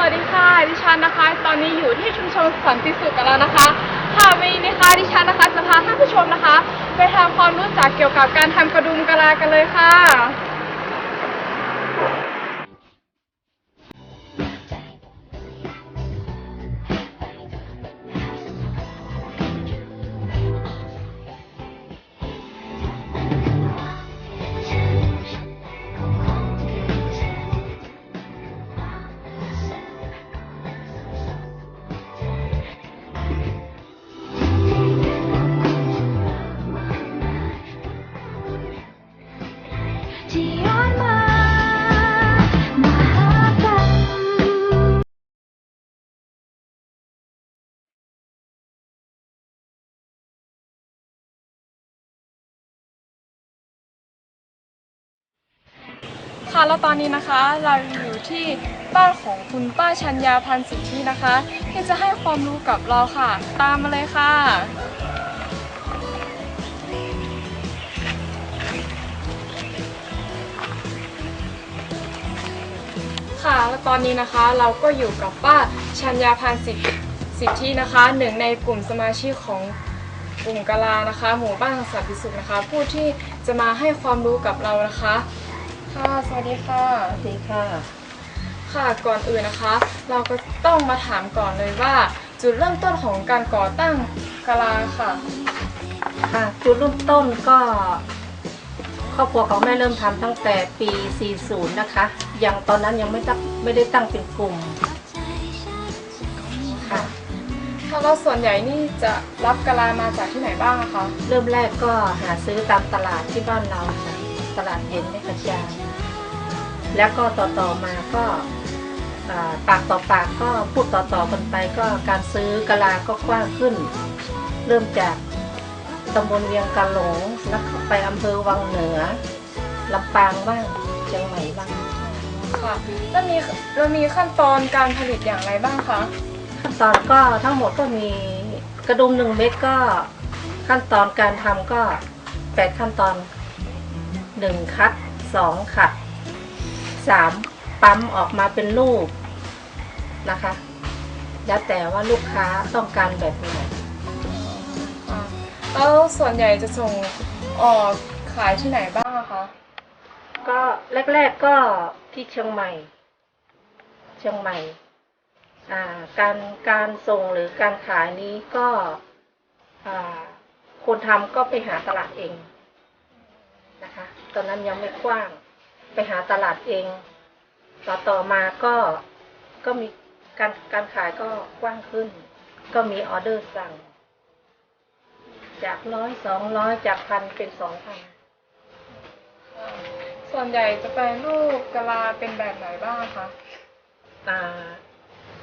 วัสดีค่ะ ดิฉันนะคะ ตอนนี้อยู่ที่ชุมชนสันติสุขกันแล้วนะคะ ค่ะวันนี้นะคะดิฉันนะคะจะพาท่านผู้ชมนะคะ ไปทำความรู้จักเกี่ยวกับการทำกระดุมกะลากันเลยค่ะ แล้วตอนนี้นะคะ เราอยู่ที่บ้านของคุณป้าชัญญาพันสิทธินะคะ ที่จะให้ความรู้กับเราค่ะ ตามมาเลยค่ะ ค่ะแล้วตอนนี้นะคะเราก็อยู่กับป้าชัญญาพันสิทธิสิทธินะคะหนึ่งในกลุ่มสมาชิกของกลุ่มกะลานะคะ หมู่บ้านสันติสุขนะคะ ผู้ที่จะมาให้ความรู้กับเรานะคะ ค่ะ สวัสดีค่ะ สวัสดีค่ะ ค่ะ ก่อนอื่นนะคะ เราก็ต้องมาถามก่อนเลยว่า จุดเริ่มต้นของการก่อตั้งกะลาค่ะ ค่ะ จุดเริ่มต้นก็ครอบครัวของแม่เริ่มทำตั้งแต่ปี 40 นะคะ ยังตอนนั้นยังไม่ตั้งไม่ได้ตั้งเป็นกลุ่มค่ะค่ะแล้วส่วนใหญ่นี่จะรับกะลามาจากที่ไหนบ้างอะคะ เริ่มแรกก็หาซื้อตามตลาดที่บ้านเราค่ะ ตลาดเย็นในกระจายแล้วก็ต่อๆมาก็อ่าปากต่อปากก็พูดต่อๆกันไปก็การซื้อกะลาก็กว้างขึ้น เริ่มจากตำบลเวียงกะหลงแล้วก็ไปอำเภอวังเหนือลำปางบ้างเชียงใหม่บ้างค่ะแล้วมีแล้วมีขั้นตอนการผลิตอย่างไรบ้างคะขั้นตอนก็ทั้งหมดก็มีกระดุมหนึ่งเม็ดก็ขั้นตอนการทำก็แปดขั้นตอน หนึ่งคัดสองขัดสามปั๊มออกมาเป็นรูปนะคะ แล้วแต่ว่าลูกค้าต้องการแบบไหนอ่าแล้วส่วนใหญ่จะส่งออกขายที่ไหนบ้างอะคะ ก็แรกๆก็ที่เชียงใหม่ เชียงใหม่อ่าการการส่งหรือการขายนี้ก็อ่าคนทำก็ไปหาตลาดเอง นะคะ ตอนนั้นยังไม่กว้าง ไปหาตลาดเอง ต่อต่อมาก็ก็มีการการขายก็กว้างขึ้น ก็มีออเดอร์สั่ง จากร้อยสองร้อยจากพันเป็นสองพันส่วนใหญ่จะเป็นรูปกะลาเป็นแบบไหนบ้างอะคะอ่า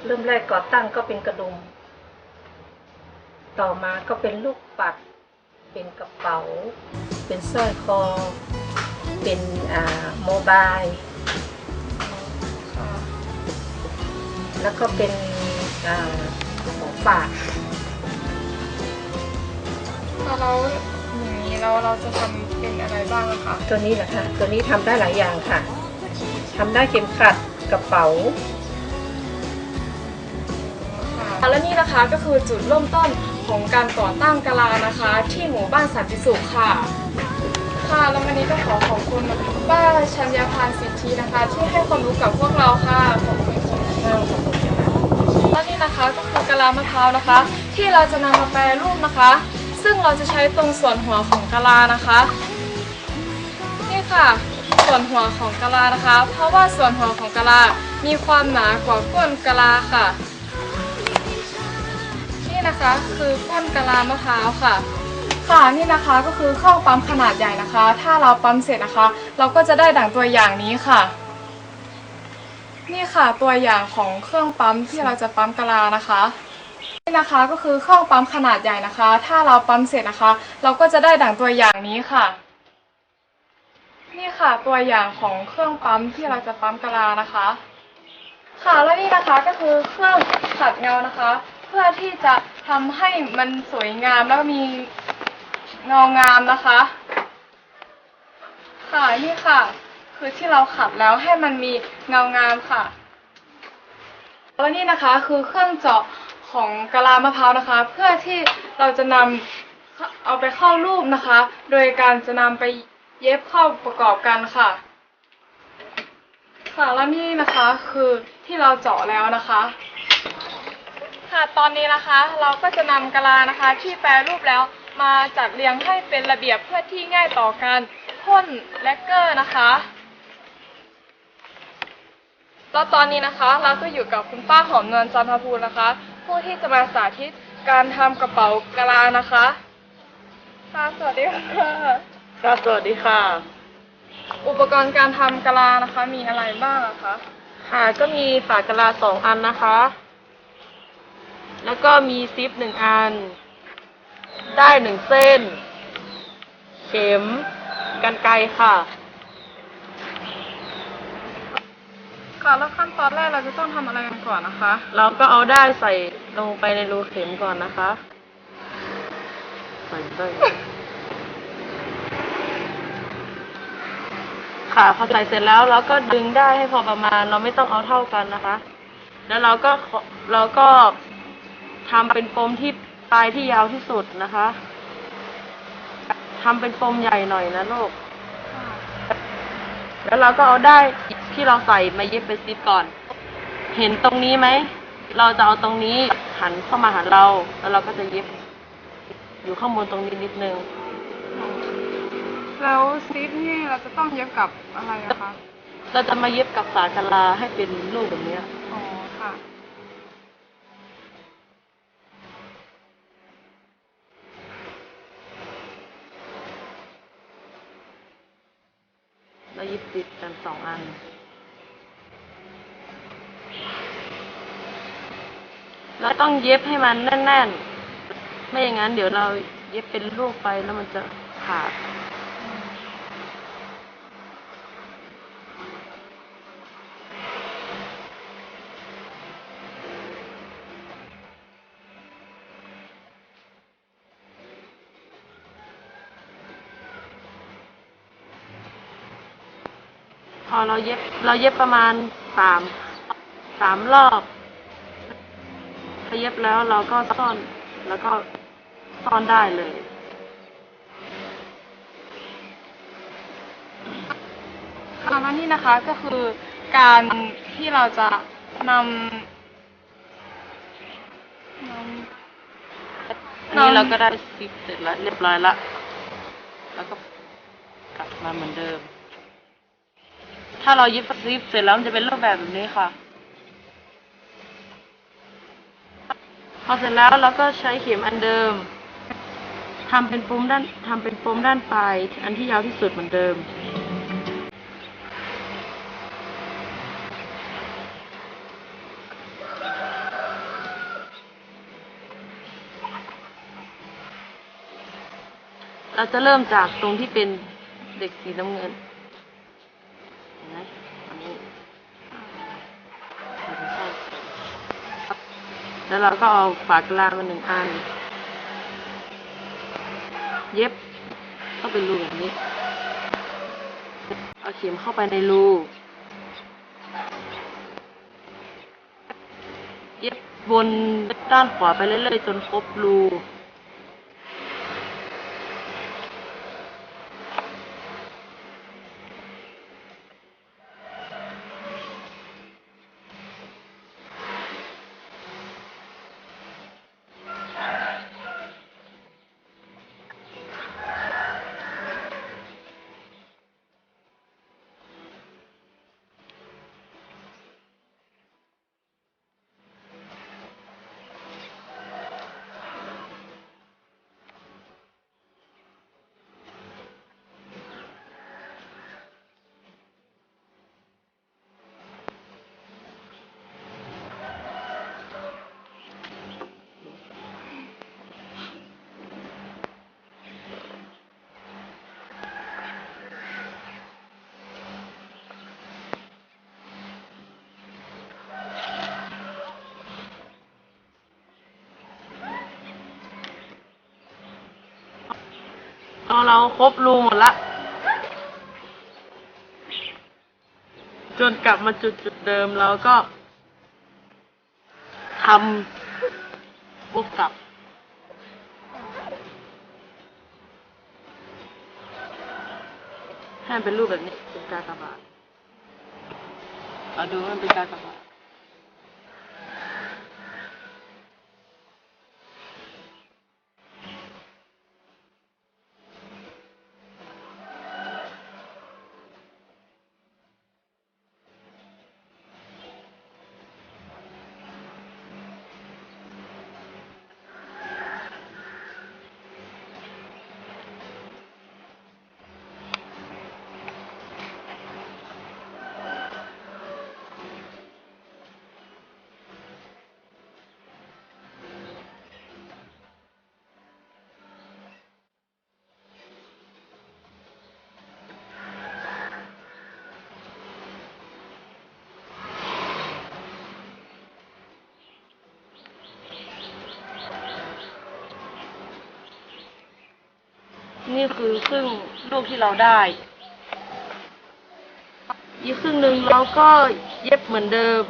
เริ่มแรกก่อตั้งก็เป็นกระดุม ต่อมาก็เป็นลูกปัด เป็นกระเป๋า เป็นสร้อยคอ เป็นอ่าโมบายค่ะแล้วก็เป็นอ่าของฝาก ถ้าเราอย่างนี้เราเราจะทำเป็นอะไรบ้างอะคะตัวนี้แหละค่ะ ตัวนี้ทำได้หลายอย่างค่ะ ทำได้เข็มขัดกระเป๋า ค่ะ และนี่นะคะก็คือจุดเริ่มต้น ของการก่อตั้งกะลานะคะ ที่หมู่บ้านสันติสุขค่ะ ค่ะแล้ววันนี้ก็ขอขอบคุณป้าชัญญาพานสิทธินะคะ ที่ให้ความรู้กับพวกเราค่ะขอบคุณค่ะและนี่นะคะก็คือกะลามะพร้าวนะคะ ที่เราจะนำมาแปรรูปนะคะ ซึ่งเราจะใช้ตรงส่วนหัวของกะลานะคะนี่ค่ะส่วนหัวของกะลานะคะ เพราะว่าส่วนหัวของกะลา มีความหนากว่าก้นกะลาค่ะ นะคะคือก้นกะลามะพร้าวค่ะ ค่ะนี่นะคะก็คือเครื่อปั๊มขนาดใหญ่นะคะ ถ้าเราปั๊มเสร็จนะคะ เราก็จะได้ดั่งตัวอย่างนี้ค่ะ นี่ค่ะตัวอย่างของเครื่องปั๊มที่เราจะปั๊มกะลานะคะนี่นะคะก็คือเครื่องปั๊มขนาดใหญ่นะคะ ถ้าเราปั๊มเสร็จนะคะ เราก็จะได้ดั่งตัวอย่างนี้ค่ะ นี่ค่ะตัวอย่างของเครื่องปั๊มที่เราจะปั๊มกะลานะคะ ค่ะแล้วนี่นะคะก็คือเครื่องขัดเงานะคะ เพื่อที่จะ ทำให้มันสวยงามแล้วมีเงางามนะคะ ค่ะนี่ค่ะ คือที่เราขัดแล้วให้มันมีเงางามค่ะแล้วนี่นะคะคือเครื่องเจาะของกะลามะพร้าวนะคะ เพื่อที่เราจะนำเอาไปเข้ารูปนะคะ โดยการจะนำไปเย็บเข้าประกอบกันค่ะ ค่ะแล้วนี่นะคะคือที่เราเจาะแล้วนะคะ ค่ะตอนนี้นะคะเราก็จะนำกะลานะคะ ที่แปรรูปแล้วมาจัดเรียงให้เป็นระเบียบเพื่อที่ง่ายต่อการพ่นแลกเกอร์นะคะแล้วตอนนี้นะคะเราก็อยู่กับคุณป้าหอมนวลจันทภูลนะคะ ผู้ที่จะมาสาธิตการทำกระเป๋ากะลานะคะค่ะสวัสดีค่ะค่ะสวัสดีค่ะ อุปกรณ์การทำกะลานะคะ มีอะไรบ้างอะคะค่ะก็มีฝากระลาสองอันนะคะ แล้วก็มีซิปหนึ่งอัน ได้หนึ่งเส้น เข็มกันไกรค่ะ ค่ะแล้วขั้นตอนแรกเราจะต้องทำอะไรกันก่อนนะคะ เราก็เอาได้ใส่ลงไปในรูเข็มก่อนนะคะใส่ได้ ค่ะพอใส่เสร็จแล้วเราก็ดึงได้ให้พอประมาณ เราไม่ต้องเอาเท่ากันนะคะ แล้วเราก็ขอเราก็ ทำเป็นปมที่ปลายที่ยาวที่สุดนะคะทำเป็นปมใหญ่หน่อยนะลูก แล้วเราก็เอาได้ที่เราใส่มาเย็บเป็นซิปก่อน เห็นตรงนี้ไหม เราจะเอาตรงนี้หันเข้ามาหาเรา แล้วเราก็จะเย็บ อยู่ข้างบนตรงนี้นิดนึง แล้วซิปนี่เราจะต้องเย็บกับอะไรอะคะ เราจะมาเย็บกับฝากะลาให้เป็นรูปแบบเนี้ย อ๋อ ค่ะเราเย็บติดกันสองอัน เราต้องเย็บให้มันแน่นๆ ไม่อย่างนั้นเดี๋ยวเราเย็บเป็นรูปไปแล้วมันจะขาด อเราเย็บ เราเย็บประมาณสามสามรอบพอเย็บแล้วเราก็ซ่อนแล้วก็ซ่อนได้เลย ค่ะแล้วนี่นะคะก็คือการที่เราจะนำนำอันนี้เราก็ได้ซิปเสร็จแล้วเรียบร้อยละ แล้วก็กลับมาเหมือนเดิม ถ้าเราเย็บซิปเสร็จแล้วมันจะเป็นรูปแบบแบบนี้ค่ะ พอเสร็จแล้วเราก็ใช้เข็มอันเดิมทำเป็นปมด้านทำเป็นปมด้านปลายอันที่ยาวที่สุดเหมือนเดิม เราจะเริ่มจากตรงที่เป็นเด็กสีน้ำเงินเห็นไหมอันนี้ แล้วเราก็เอาฝากลามาหนึ่งอัน เย็บเข้าไปรูแบบนี้ เอาเข็มเข้าไปในรู เย็บบนด้านขวาไปเรื่อยๆจนครบรู พอเราครบรูหมดละ จนกลับมาจุดจุดเดิมเราก็ทำวกกลับ ให้มันเป็นรูปแบบนี้เป็นกากบาทเอาดูมันเป็นกากบาท นี่คือครึ่งลูกที่เราได้ อีกครึ่งหนึ่งเราก็เย็บเหมือนเดิม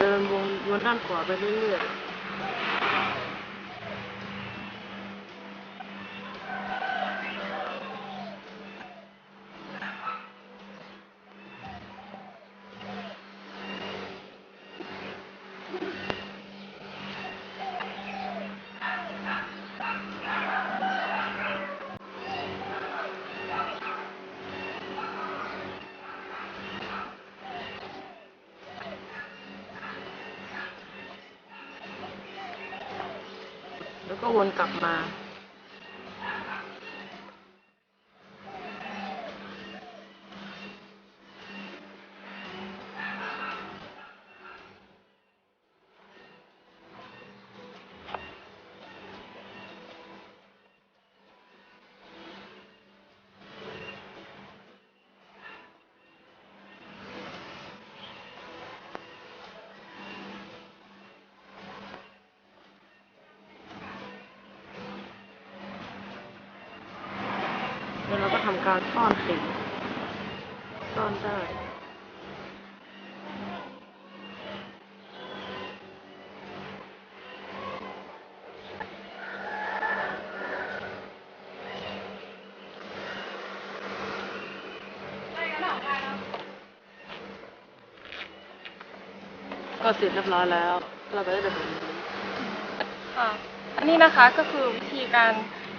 เดินวนวนด้านขวาไปเรื่อยๆ ก็วนกลับมา ทำการซ่อนสีซ่อนได้ก็เสร็จเรียบร้อยแล้ว เราก็ได้แบบนี้ค่ะอันนี้นะคะก็คือวิธีการ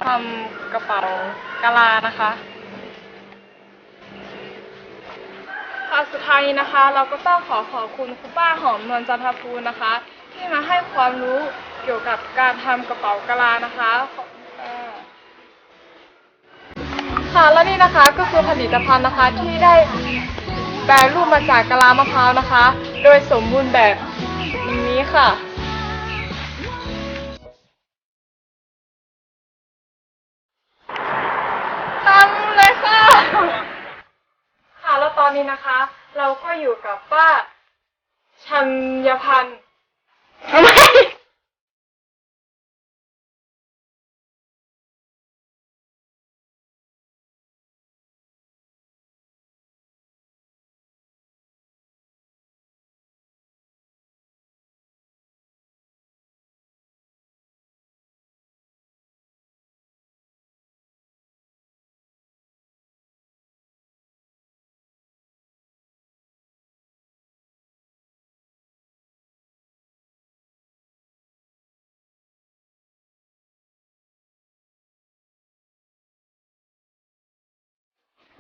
ทำกระเป๋ากะลานะคะ ค่ะสุดท้ายนี้นะคะ เราก็ต้องขอขอบคุณคุณป้าหอมนวลจันทภูลนะคะ ที่มาให้ความรู้เกี่ยวกับการทำกระเป๋ากะลานะคะขอบคุณค่ะค่ะแล้วนี่นะคะก็คือผลิตภัณฑ์นะคะที่ได้แปรรูปมาจากกะลามะพร้าวนะคะ โดยสมบูรณ์แบบนี้ค่ะ อนนี้นะคะ เราก็อยู่กับป้าชัญญพันธ์ไม